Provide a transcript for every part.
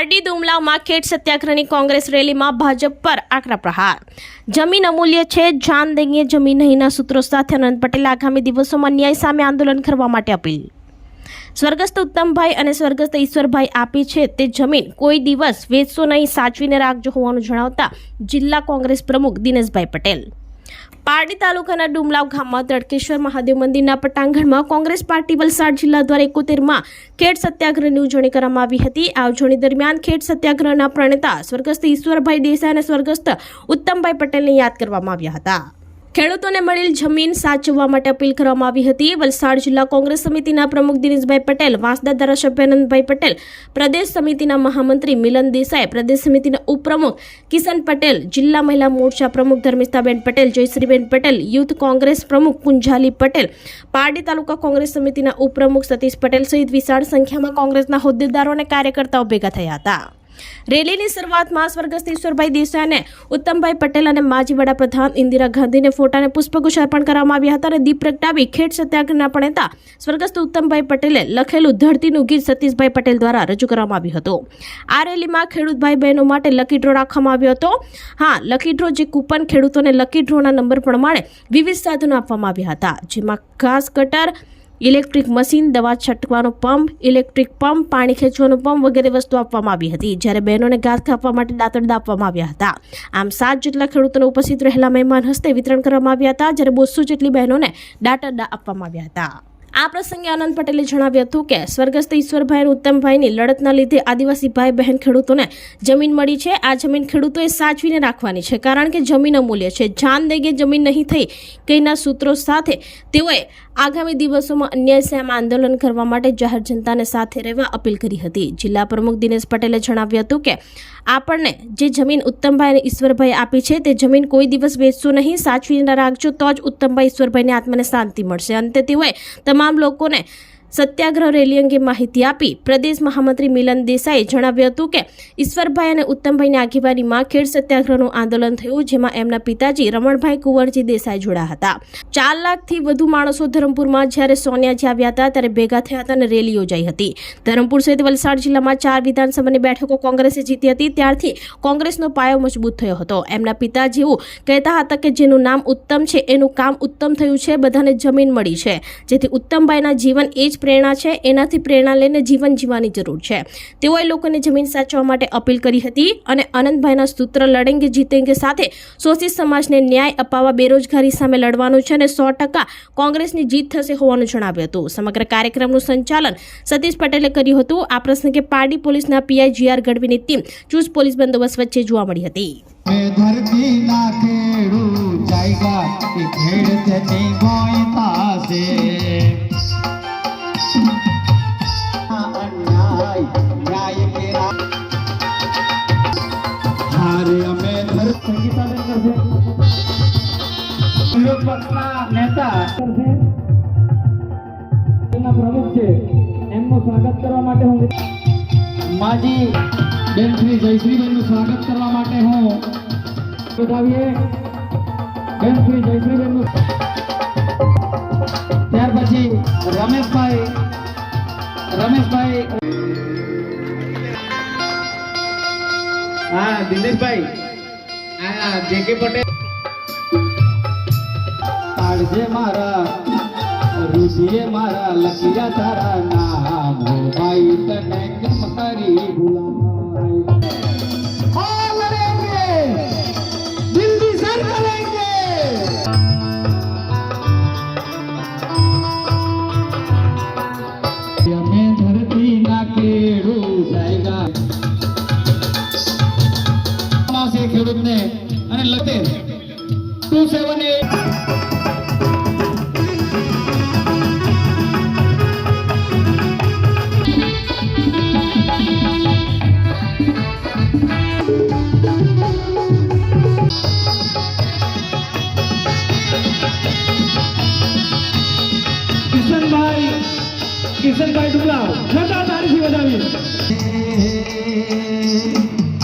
પારડી દુમલામાં ખેડ સત્યાગ્રહની કોંગ્રેસ રેલીમાં ભાજપ પર આકરા પ્રહાર. જમીન અમૂલ્ય છે, જાન દેંગે જમીન નહીંના સૂત્રો સાથે અનંત પટેલ આગામી દિવસોમાં ન્યાય સામે આંદોલન કરવા માટે અપીલ. સ્વર્ગસ્થ ઉત્તમભાઈ અને સ્વર્ગસ્થ ઈશ્વરભાઈ આપી છે તે જમીન કોઈ દિવસ વેચશો નહીં, સાચવીને રાખજો હોવાનું જણાવતા જિલ્લા કોંગ્રેસ પ્રમુખ દિનેશભાઈ પટેલ. પારડી તાલુકાના ડુમલાવ ગામમાં તડકેશ્વર મહાદેવ મંદિરના પટાંગણમાં કોંગ્રેસ પાર્ટી વલસાડ જિલ્લા દ્વારા એકોતેરમાં ખેડ સત્યાગ્રહની ઉજવણી કરવામાં આવી હતી. આ ઉજવણી દરમિયાન ખેડ સત્યાગ્રહના પ્રણેતા સ્વર્ગસ્થ ઈશ્વરભાઈ દેસાઈ અને સ્વર્ગસ્થ ઉત્તમભાઈ પટેલને યાદ કરવામાં આવ્યા હતા. ખેડૂતોને મળેલ જમીન સાચવવા માટે અપીલ કરવામાં આવી હતી. વલસાડ જિલ્લા કોંગ્રેસ સમિતિના પ્રમુખ દિનેશભાઈ પટેલ, વાંસદા ધારાસભ્ય આનંદભાઈ પટેલ, પ્રદેશ સમિતિના મહામંત્રી મિલન દેસાઈ, પ્રદેશ સમિતિના ઉપપ્રમુખ કિશન પટેલ, જિલ્લા મહિલા મોરચા પ્રમુખ ધર્મિષ્ઠાબેન પટેલ, જયશ્રીબેન પટેલ, યુથ કોંગ્રેસ પ્રમુખ કુંજાલી પટેલ, પારડી તાલુકા કોંગ્રેસ સમિતિના ઉપપ્રમુખ સતીશ પટેલ સહિત વિશાળ સંખ્યામાં કોંગ્રેસના હોદ્દેદારો અને કાર્યકર્તાઓ ભેગા થયા હતા. રેલીની શરૂઆતમાં સ્વર્ગસ્થ ઈશ્વરભાઈ દેસાઈ અને ઉત્તમભાઈ પટેલ અને માજી વડાપ્રધાન ઇન્દિરા ગાંધીને ફોટાને પુષ્પગુચ્છ અર્પણ કરવામાં આવ્યા હતા અને દીપ પ્રગટાવી ખેડ સત્યાગ્રહના પ્રણેતા સ્વર્ગસ્થ ઉત્તમભાઈ પટેલે લખેલું ધરતીનું ગીત સતીશભાઈ પટેલ દ્વારા રજૂ કરવામાં આવ્યું હતું. આ રેલીમાં ખેડૂત ભાઈ બહેનો માટે લકી ડ્રો રાખવામાં આવ્યો હતો. હા, લકી ડ્રો જે કૂપન ખેડૂતોને લકી ડ્રોના નંબર પ્રમાણે વિવિધ સાધનો આપવામાં આવ્યા હતા, જેમાં ઘાસ કટર ઇલેક્ટ્રિક મશીન, દવા છટકવાનો પંપ, ઇલેક્ટ્રિક પંપ, પાણી ખેંચવાનો પંપ વગેરે વસ્તુ આપવામાં આવી હતી, જ્યારે બહેનોને ઘાસ કાપવા માટે દાંતરડા આપવામાં આવ્યા હતા. આમ સાત જેટલા ખેડૂતોને ઉપસ્થિત રહેલા મહેમાન હસ્તે વિતરણ કરવામાં આવ્યા હતા, જ્યારે બસો જેટલી બહેનોને દાંતરડા આપવામાં આવ્યા હતા. આ પ્રસંગે આનંદ પટેલે જણાવ્યું હતું કે, સ્વર્ગસ્થ ઈશ્વરભાઈ અને ઉત્તમભાઈની લડતના લીધે આદિવાસી ભાઈ બહેન ખેડૂતોને જમીન મળી છે. આ જમીન ખેડૂતોએ સાચવીને રાખવાની છે. કારણ કે જમીન અમૂલ્ય છે. જાન દેગે જમીન નહીં થઈ કઈના સૂત્રો સાથે તેઓએ આગામી દિવસોમાં અન્યાય સામે આંદોલન કરવા માટે જાહેર જનતાને સાથે રહેવા અપીલ કરી હતી. જિલ્લા પ્રમુખ દિનેશ પટેલે જણાવ્યું હતું કે, આપણને જે જમીન ઉત્તમભાઈ અને ઈશ્વરભાઈ આપી છે, તે જમીન કોઈ દિવસ વેચશો નહીં. સાચવીને રાખજો તો જ ઉત્તમભાઈ ઈશ્વરભાઈને આત્માને શાંતિ મળશે. અંતે તેઓએ તમામ લોકોને સત્યાગ્રહ રેલી અંગે માહિતી આપી પ્રદેશ મહામંત્રી મિલન દેસાઈએ જણાવ્યું હતું કે ઈશ્વરભાઈ અને ઉત્તમભાઈની આગેવાનીમાં ખેડ સત્યાગ્રહનું આંદોલન થયું, જેમાં એમના પિતાજી રમણભાઈ કુંવરજી દેસાઈ જોડાયા હતા. ચાર લાખથી વધુ માણસો ધરમપુરમાં જ્યારે સોનિયાજી આવ્યા હતા, ત્યારે ભેગા થયા હતા અને રેલી યોજાઈ હતી. ધરમપુર સહિત વલસાડ જિલ્લામાં ચાર વિધાનસભાની બેઠકો કોંગ્રેસે જીતી હતી, ત્યારથી કોંગ્રેસનો પાયો મજબૂત થયો હતો. એમના પિતાજીઓ કહેતા હતા કે જેનું નામ ઉત્તમ છે, એનું કામ ઉત્તમ થયું છે, બધાને જમીન મળી છે. જેથી ઉત્તમભાઈના જીવન એ જ પ્રેરણા છે, એનાથી પ્રેરણા લઈને જીવન જીવવાની જરૂર છે. તેઓએ લોકોને જમીન સાચવવા માટે અપીલ કરી હતી અને આનંદભાઈના સૂત્ર લડેંગે જીતેંગે સાથે શોષિત સમાજને ન્યાય અપાવવા બેરોજગારી સામે લડવાનું છે અને સો ટકા કોંગ્રેસની જીત થશે હોવાનું જણાવ્યું હતું. સમગ્ર કાર્યક્રમનું સંચાલન સતીશ પટેલે કર્યું હતું. આ પ્રસંગે પારડી પોલીસના પીઆઈ જીઆર ગઢવીની ટીમ ચુસ્ત પોલીસ બંદોબસ્ત વચ્ચે જોવા મળી હતી. એ ધરતી ખેડૂ ધર સંગીતાબેન કરશે વિરોધ પક્ષના નેતા કરશે એમના પ્રમુખ છે એમનું સ્વાગત કરવા માટે હું માજી બેન શ્રી જયશ્રીબેનનું સ્વાગત કરવા માટે હું બતાવીએ બેન શ્રી જયશ્રીબેનનું ત્યાર પછી રમેશભાઈ રમેશભાઈ હા દિનેશભાઈ આ જે કે પટેલ. પાડજે મારા ઋષિએ મારા, લખિયા તારા નામ ભાઈ, તને કેમ કરી ભૂલાય?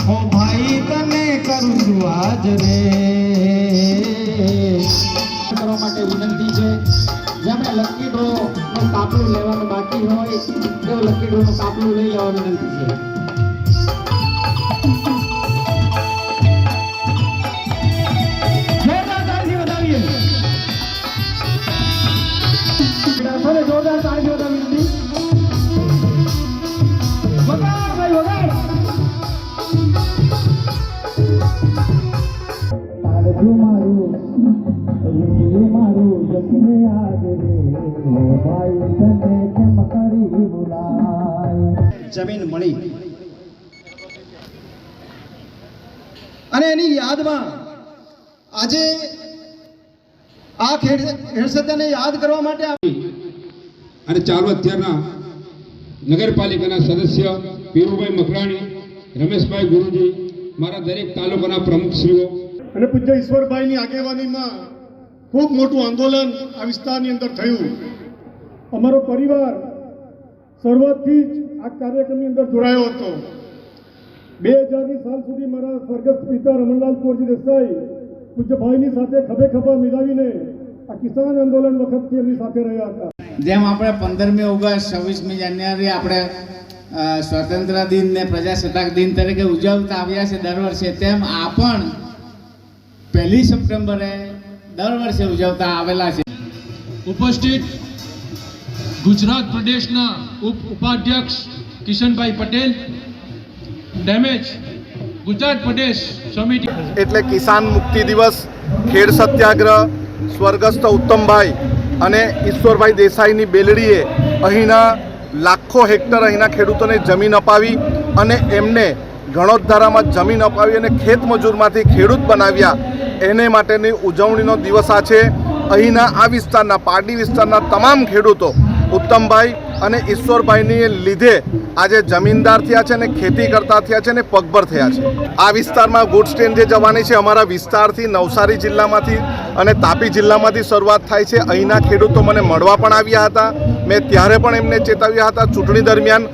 ઓ ભાઈ તને કરું છું આજ રે. માટે વિનંતી છે. જેમણે લકી ડ્રો નું કાપલું લેવાનું બાકી હોય તેઓ લકી ડ્રો નું કાપલું લઈ લેવા વિનંતી છે. જમીન મળી. અને એની યાદમાં આજે આ ખેડ યાદ કરવા માટે આવી. અને ચાલુ અત્યારના નગરપાલિકાના સદસ્ય પીરુભાઈ મકરાણી રમેશભાઈ ગુરુજી મારા દરેક તાલુકાના પ્રમુખશ્રીઓ. અને પૂજ્ય ઈશ્વરભાઈની આગેવાનીમાં ખૂબ મોટું આંદોલન આ વિસ્તારની અંદર થયું. અમારો પરિવાર શરૂઆતથી જ આ કાર્યક્રમની અંદર જોડાયો હતો. બે હજારની સાલ સુધી મારા સ્વર્ગસ્થ પિતા રમણલાલ કોરજી દેસાઈ પૂજ્યભાઈની સાથે ખભે ખભા મિલાવીને આ કિસાન આંદોલન વખતથી એમની સાથે રહ્યા હતા. જેમ આપણે પંદરમી ઓગસ્ટ છવ્વીસમી જાન્યુઆરી આપણે સ્વતંત્ર દિન ને પ્રજાસત્તાક દિન તરીકે ઉજવતા આવ્યા છે દર વર્ષે તેમ આ પણ પહેલી સપ્ટેમ્બરે દર વર્ષે ઉજવતા આવેલા છે. ઉપસ્થિત ગુજરાત પ્રદેશના ઉપ ઉપાધ્યક્ષ કિશનભાઈ પટેલ ડેમેજ ગુજરાત પ્રદેશ સમિતિ. એટલે કિસાન મુક્તિ દિવસ ખેડ સત્યાગ્રહ સ્વર્ગસ્થ ઉત્તમભાઈ અને ઈશ્વરભાઈ દેસાઈની બેલડીએ અહીંના લાખો હેક્ટર અહીંના ખેડૂતોને જમીન અપાવી અને એમને ગણોદધારામાં જમીન અપાવી અને ખેતમજૂરમાંથી ખેડૂત બનાવ્યા. એને માટેની ઉજવણીનો દિવસ આ છે. અહીંના આ વિસ્તારના, પારડી વિસ્તારના તમામ ખેડૂતો ઉત્તમભાઈ અને ઈશ્વરભાઈની લીધે આજે જમીનદાર થયા છે અને ખેતી કરતા થયા છે અને પગભર થયા છે. આ વિસ્તારમાં ગુડ્સ ટ્રેન જે જવાની છે અમારા વિસ્તારથી નવસારી જિલ્લામાંથી અને તાપી જિલ્લામાંથી શરૂઆત થાય છે. અહીંના ખેડૂતો મને મળવા પણ આવ્યા હતા. મેં ત્યારે પણ એમને ચેતવ્યા હતા. ચૂંટણી દરમિયાન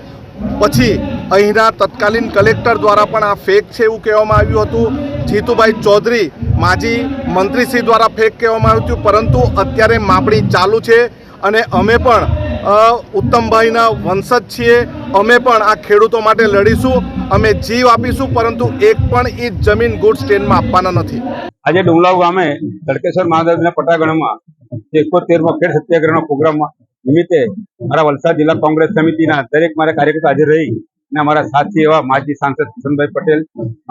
પછી અહીંના તત્કાલીન કલેક્ટર દ્વારા પણ આ ફેક છે એવું કહેવામાં આવ્યું હતું. જીતુભાઈ ચૌધરી માજી મંત્રીશ્રી દ્વારા ફેક કહેવામાં આવ્યું હતું, પરંતુ અત્યારે માપણી ચાલુ છે અને અમે પણ ઉત્તમભાઈના વંશજ છીએ. અમે પણ આ ખેડૂતો માટે લડીશું, અમે જીવ આપીશું, પરંતુ એક પણ એ જમીન ગુડ સ્ટેન્ડમાં આપવાના નથી. આજે ડુંગલાવ ગામે તડકેશ્વર મહાદેવના પટાગણમાં એકોતેરમાં ખેડ સત્યાગ્રહના પ્રોગ્રામમાં નિમિત્તે મારા વલસાડ જિલ્લા કોંગ્રેસ સમિતિના દરેક મારા કાર્યકર્તા હાજર રહી અને અમારા સાથી એવા માજી સાંસદ કિશનભાઈ પટેલ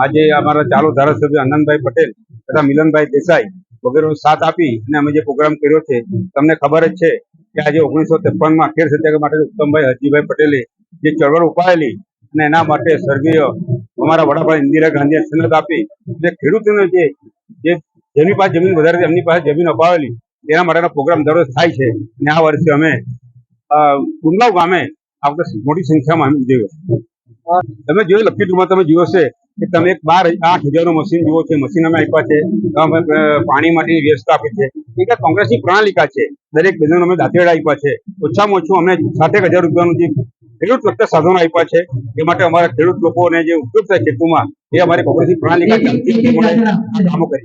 આજે અમારા ચાલુ ધારાસભ્ય આનંદભાઈ પટેલ તથા મિલનભાઈ દેસાઈ વગેરેનો સાથ આપી અને અમે જે પ્રોગ્રામ કર્યો છે, તમને ખબર જ છે કે આજે ઓગણીસો ત્રેપનમાં ખેર સત્યાગ્રહ માટે ઉત્તમભાઈ હરજીભાઈ પટેલે જે ચળવળ ઉપાડેલી અને એના માટે સ્વર્ગીય અમારા વડાપ્રધાન ઇન્દિરા ગાંધીએ સનદ આપી અને ખેડૂતોને જે જેની પાસે જમીન વધારે એમની પાસે જમીન અપાવેલી, તેના માટેનો પ્રોગ્રામ દરરોજ થાય છે. અને આ વર્ષે અમે ગુંડલાવ ગામે આ વખતે મોટી સંખ્યામાં અમે જોયો તમે જોયું લખી ટૂંકમાં તમે જોયો છે કે તમે એક બાર આઠ હજારનું મશીન જુઓ છે મશીન અમે આપ્યા છે અમે પાણી માટેની વ્યવસ્થા આપી છે. એ કે કોંગ્રેસની પ્રણાલિકા છે દરેક બહેનોને અમે દાંતેડા આપ્યા છે. ઓછામાં ઓછું અમે સાતેક હજાર રૂપિયાનું જે ખેડૂત લગતા સાધનો આપ્યા છે એ માટે અમારા ખેડૂત લોકોને જે ઉપયોગ થાય ખેતુમાં એ અમારી કોંગ્રેસની પ્રણાલિકા આ કામો કરી